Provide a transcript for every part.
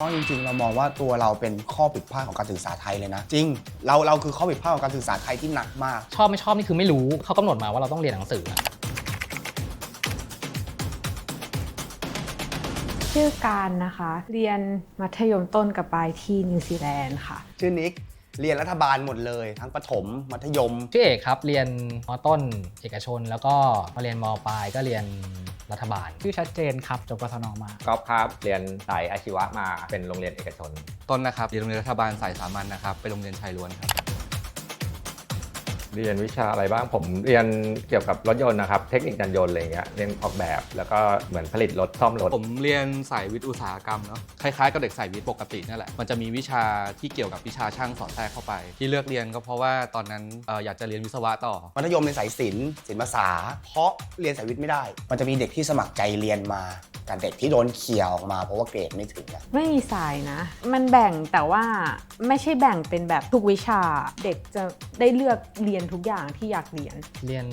เพราะจริงๆ เรามองว่าตัวเราเป็นข้อผิดพลาดของการศึกษาไทยเลยนะ จริง เราเราคือข้อผิดพลาดของการศึกษาไทยที่หนักมาก ชอบไม่ชอบนี่คือไม่รู้เขากำหนดมาว่าเราต้องเรียนหนังสืออะชื่อการนะคะ เรียนมัธยมต้นกับปลายที่นิวซีแลนด์ค่ะ ชื่อนิกเรียนรัฐบาลหมดเลย ทั้งประถมมัธยม ชื่อเอกครับ เรียนมต้นเอกชน แล้วก็มาเรียนมปลายก็เรียน รัฐบาล ชื่อชัดเจนครับจบกศนมาก๊อฟครับเรียนสายอาชีวะมาเป็นโรงเรียนเอกชน ต้นนะครับเรียนโรงเรียนรัฐบาลสายสามัญนะครับไปโรงเรียนชายล้วนครับ เรียนวิชาอะไรบ้างผมเรียนเกี่ยวกับรถยนต์นะครับ เทคนิคยานยนต์อะไรเงี้ยเรียนออกแบบแล้วก็เหมือนผลิตรถซ่อมรถ ผมเรียนสายวิทย์อุตสาหกรรมเนาะคล้ายๆกับเด็กสายวิทย์ปกตินั่นแหละมันจะมีวิชาที่เกี่ยวกับวิชาช่างสอดแทรกเข้าไป ที่เลือกเรียนก็เพราะว่าตอนนั้นเอ่ออยากจะเรียนวิศวะต่อ มัธยมในสายศิลป์ศิลปภาษาเพราะเรียนสายวิทย์ไม่ได้ มันจะมีเด็กที่สมัครใจเรียนมากับเด็กที่โดนเขี่ยออกมาเพราะว่าเกรดไม่ถึงอะไม่มีสายนะ มันแบ่งแต่ว่าไม่ใช่แบ่งเป็นแบบทุกวิชา เด็กจะได้เลือกเรียนทุกอย่างที่อยากเรียน เรียน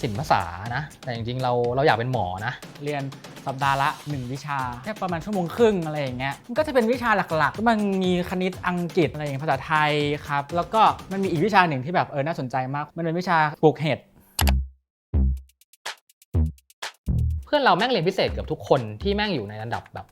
ศิลปภาษานะ แต่จริงๆเราเราอยากเป็นหมอนะ เรียนสัปดาห์ละ 1 วิชาแค่ประมาณชั่วโมงครึ่งอะไรอย่างเงี้ยมันก็จะเป็นวิชาหลักๆ มันมีคณิตอังกฤษอะไรอย่างเงี้ยภาษาไทยครับ แล้วก็มันมีอีกวิชาหนึ่งที่แบบเออน่าสนใจมาก มันเป็นวิชาปลูกเห็ดเพื่อนเราแม่งเรียนพิเศษเกับทุกคนที่แม่งอยู่ในระดับแบบ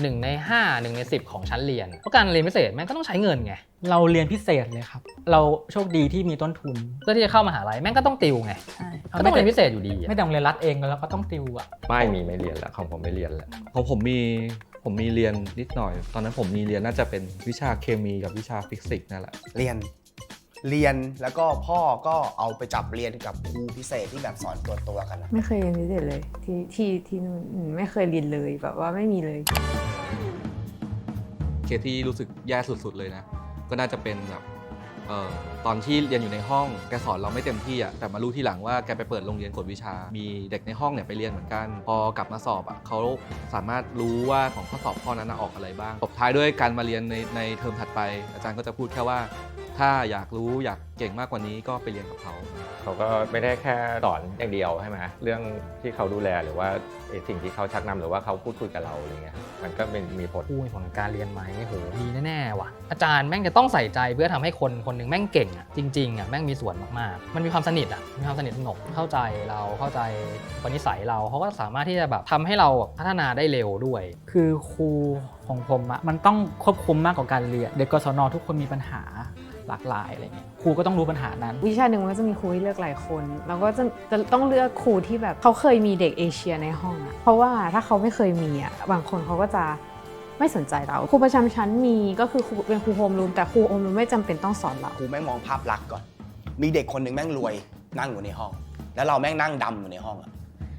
1 ใน 5 1 ใน 10 ของชั้นเรียน เพราะการเรียนพิเศษแม่งก็ต้องใช้เงินไง เราเรียนพิเศษเลยครับ เราโชคดีที่มีต้นทุน เพื่อที่จะเข้ามหาลัยแม่งก็ต้องติวไง ใช่ก็ต้องเรียนพิเศษอยู่ดีอะไม่แต่โรงเรียนรัฐเองแล้วก็ต้องติวอะไม่มีไม่เรียนแล้วของผมไม่เรียนแล้วของผมมีผมมีเรียนนิดหน่อย ตอนนั้นผมมีเรียนน่าจะเป็นวิชาเคมีกับวิชาฟิสิกส์นั่นแหละ เรียน เรียนแล้วก็พ่อก็เอาไปจับเรียนกับครูพิเศษที่แบบสอนตัวตัวๆกันอะไม่เคยเรียนพิเศษเลยที่ที่ที่นู่นอืมไม่เคยเรียนเลยแบบว่าไม่มีเลย เคสที่รู้สึกแย่สุดๆเลยนะ ก็น่าจะเป็นแบบเอ่อตอนที่เรียนอยู่ในห้องแกสอนเราไม่เต็มที่อะแต่มารู้ทีหลังว่าแกไปเปิดโรงเรียนกวดวิชา มีเด็กในห้องเนี่ยไปเรียนเหมือนกัน พอกลับมาสอบอะเขาสามารถรู้ว่าของข้อสอบข้อนั้นนะออกอะไรบ้างตบท้ายด้วยการมาเรียนในในเทอมถัดไป อาจารย์ก็จะพูดแค่ว่า ถ้าอยากรู้อยากเก่งมากกว่านี้ก็ไปเรียนกับเขา เขาก็ไม่ได้แค่สอนอย่างเดียวใช่ไหมเรื่องที่เขาดูแลหรือว่าไอ้สิ่งที่เขาชักนำหรือว่าเขาพูดคุยกับเราอะไรเงี้ยมันก็เป็นมีผลคู่ผลการเรียนไหมโหมีแน่ๆว่ะ อาจารย์แม่งจะต้องใส่ใจเพื่อทำให้คนคนหนึ่งแม่งเก่งอะจริงๆอะแม่งมีส่วนมากๆ มันมีความสนิทอะมีความสนิทสนมเข้าใจเราเข้าใจคนนิสัยเราเขาก็สามารถที่จะแบบทำให้เราพัฒนาได้เร็วด้วย คือครูของผมอะมันต้องควบคุมมากกว่าการเรียน เด็กกศนทุกคนมีปัญหา หลากหลายอะไรเงี้ยครูก็ต้องรู้ปัญหานั้น วิชาหนึ่งมันก็จะมีครูให้เลือกหลายคนแล้วก็จะจะต้องเลือกครูที่แบบเขาเคยมีเด็กเอเชียในห้องอะเพราะว่าถ้าเขาไม่เคยมีอะบางคนเขาก็จะไม่สนใจเราครูประจำชั้นมีก็คือครูเป็นครูโฮมรูมแต่ครูโฮมรูมไม่จำเป็นต้องสอนเราครูแม่งมองภาพลักษณ์ก่อน มีเด็กคนหนึ่งแม่งรวยนั่งอยู่ในห้อง แล้วเราแม่งนั่งดำอยู่ในห้องอะ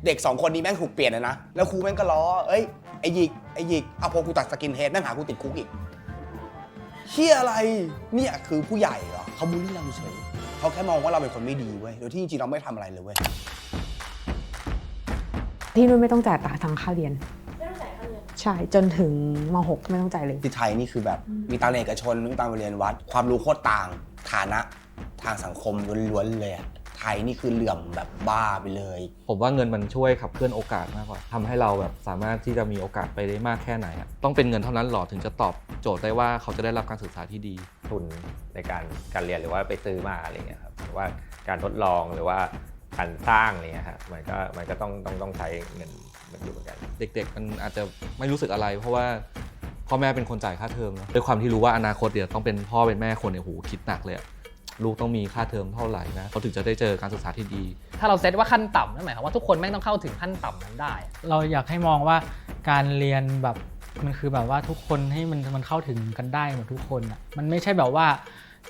เด็กสองคนนี้แม่งถูกเปลี่ยนเลยนะแล้วครูแม่งก็ล้อเอ้ยไอ้หยิกไอ้หยิกเอาพอกูตัดสกินเฮดแม่งหากูติดคุกอีก เชี่ยอะไร เนี่ยคือผู้ใหญ่เหรอเขาบูลลี่เราเฉยเขาแค่มองว่าเราเป็นคนไม่ดีเว้ย โดยที่จริงๆเราไม่ทำอะไรเลยเว้ย ที่นู่นไม่ต้องจ่ายตังค่าเรียน ใช่จนถึงม .6 ไม่ต้องจ่ายเลย ที่ไทยนี่คือแบบมีตังค์เรียนเอกชนมีตังค์ไปเรียนวัด ความรู้โคตรต่าง ฐานะทางสังคมล้วนๆเลยอะ ไทยนี่คือเหลื่อมแบบบ้าไปเลย ผมว่าเงินมันช่วยขับเคลื่อนโอกาสมากกว่าทำให้เราแบบสามารถที่จะมีโอกาสไปได้มากแค่ไหนอะต้องเป็นเงินเท่านั้นหรอถึงจะตอบโจทย์ได้ว่าเขาจะได้รับการศึกษาที่ดี ทุนในการการเรียนหรือว่าไปซื้อมาอะไรเงี้ยครับหรือว่าการทดลองหรือว่าการสร้างอะไรเนี่ยครับมันก็มันก็ต้องต้องต้องใช้เงินมันอยู่เหมือนกัน เด็ก ๆ มันอาจจะไม่รู้สึกอะไร เพราะว่าพ่อแม่เป็นคนจ่ายค่าเทอมเนอะด้วยความที่รู้ว่าอนาคตเดี๋ยวต้องเป็นพ่อเป็นแม่คนเนี่ยโหคิดหนักเลยอะ ลูกต้องมีค่าเทอมเท่าไหร่นะเขาถึงจะได้เจอการศึกษาที่ดี ถ้าเราเซตว่าขั้นต่ำนั่นหมายความว่าทุกคนแม่งต้องเข้าถึงขั้นต่ำนั้นได้ เราอยากให้มองว่าการเรียนแบบมันคือแบบว่าทุกคนให้มันมันเข้าถึงกันได้หมดทุกคนอะมันไม่ใช่แบบว่า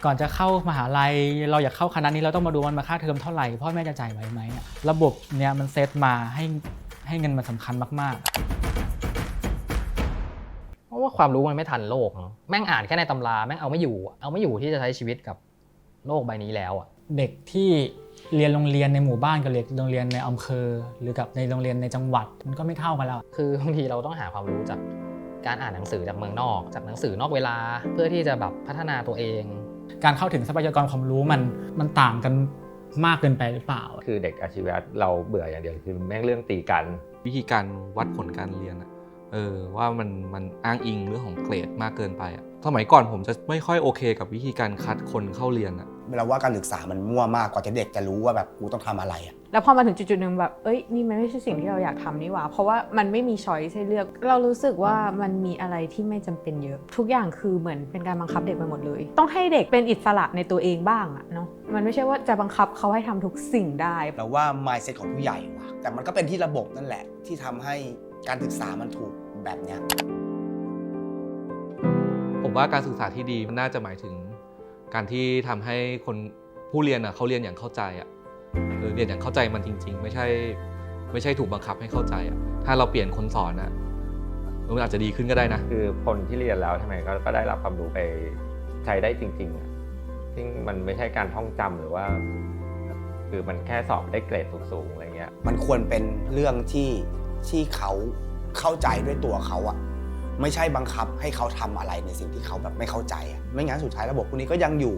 ก่อนจะเข้ามหาลัย เราอยากเข้าคณะนี้เราต้องมาดูมันมาค่าเทอมเท่าไหร่พ่อแม่จะจ่ายไหวไหมอะระบบเนี้ยมันเซตมาให้ให้เงินมันสำคัญมากเพราะว่าความรู้มันไม่ทันโลกเนอะแม่งอ่านแค่ในตำราแม่งเอาไม่อยู่อะเอาไม่อยู่ที่จะใช้ชีวิตกับ โลกใบนี้แล้วอะๆเด็กที่เรียนโรงเรียนในหมู่บ้านกับเด็กโรงเรียนในอำเภอ หรือกับในโรงเรียนในจังหวัดมันก็ไม่เท่ากันแล้วคือบางทีเราต้องหาความรู้จากการอ่านหนังสือจากเมืองนอก จากหนังสือนอกเวลาเพื่อที่จะแบบพัฒนาตัวเอง การเข้าถึงทรัพยากรความรู้มันมันต่างกันมากเกินไปหรือเปล่า คือเด็กอาชีวะเราเบื่ออย่างเดียวคือแม่งเรื่องตีกัน วิธีการวัดผลการเรียนอะ เออว่ามันมันอ้างอิงเรื่องของเกรดมากเกินไปอะสมัยก่อนผมจะไม่ค่อยโอเคกับวิธีการคัดคนเข้าเรียนอะเราว่าการศึกษามันมั่วมากกว่าจะเด็กจะรู้ว่าแบบกูต้องทำอะไรอะแล้วพอมาถึงจุดๆหนึ่งแบบเอ้ยนี่มันไม่ใช่สิ่งที่เราอยากทำนี่หว่า เพราะว่ามันไม่มีช้อยให้เลือก เรารู้สึกว่ามันมีอะไรที่ไม่จำเป็นเยอะ ทุกอย่างคือเหมือนเป็นการบังคับเด็กไปหมดเลย ต้องให้เด็กเป็นอิสระในตัวเองบ้างอะเนาะมันไม่ใช่ว่าจะบังคับเขาให้ทำทุกสิ่งได้เราว่า mindset ของผู้ใหญ่ว่ะแต่มันก็เป็นที่ระบบนั่นแหละที่ทำให้ การศึกษามันถูกแบบเนี้ยผมว่าการศึกษาที่ดีมันน่าจะหมายถึง การที่ทำให้คนผู้เรียนอะเขาเรียนอย่างเข้าใจอะเออเรียนอย่างเข้าใจมันจริง ๆ ไม่ใช่ ไม่ใช่ถูกบังคับให้เข้าใจอะถ้าเราเปลี่ยนคนสอนอะเออมันอาจจะดีขึ้นก็ได้นะ คือคนที่เรียนแล้วใช่ไหมก็ก็ได้รับความรู้ไปใช้ได้จริงๆอะซึ่งมันไม่ใช่การท่องจำหรือว่า คือมันแค่สอบได้เกรดสูงๆอะไรเงี้ยมันควรเป็นเรื่องที่ ที่เขาเข้าใจด้วยตัวเขาอะไม่ใช่บังคับให้เขาทำอะไรในสิ่งที่เขาแบบไม่เข้าใจอะไม่งั้นสุดท้ายระบบพวกนี้ก็ยังอยู่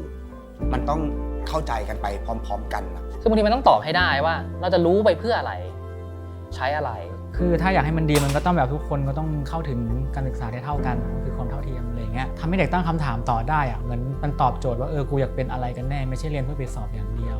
มันต้องเข้าใจกันไปพร้อม ๆ กันนะคือบางทีมันต้องตอบให้ได้ว่า เราจะรู้ไปเพื่ออะไร ใช้อะไร คือถ้าอยากให้มันดีมันก็ต้องแบบทุกคนก็ต้องเข้าถึงการศึกษาได้เท่ากันอะคือความเท่าเทียมอะไรอย่างเงี้ยทำให้เด็กตั้งคำถามต่อได้อะเหมือนมันตอบโจทย์ว่าเออกูอยากเป็นอะไรกันแน่ไม่ใช่เรียนเพื่อไปสอบอย่างเดียว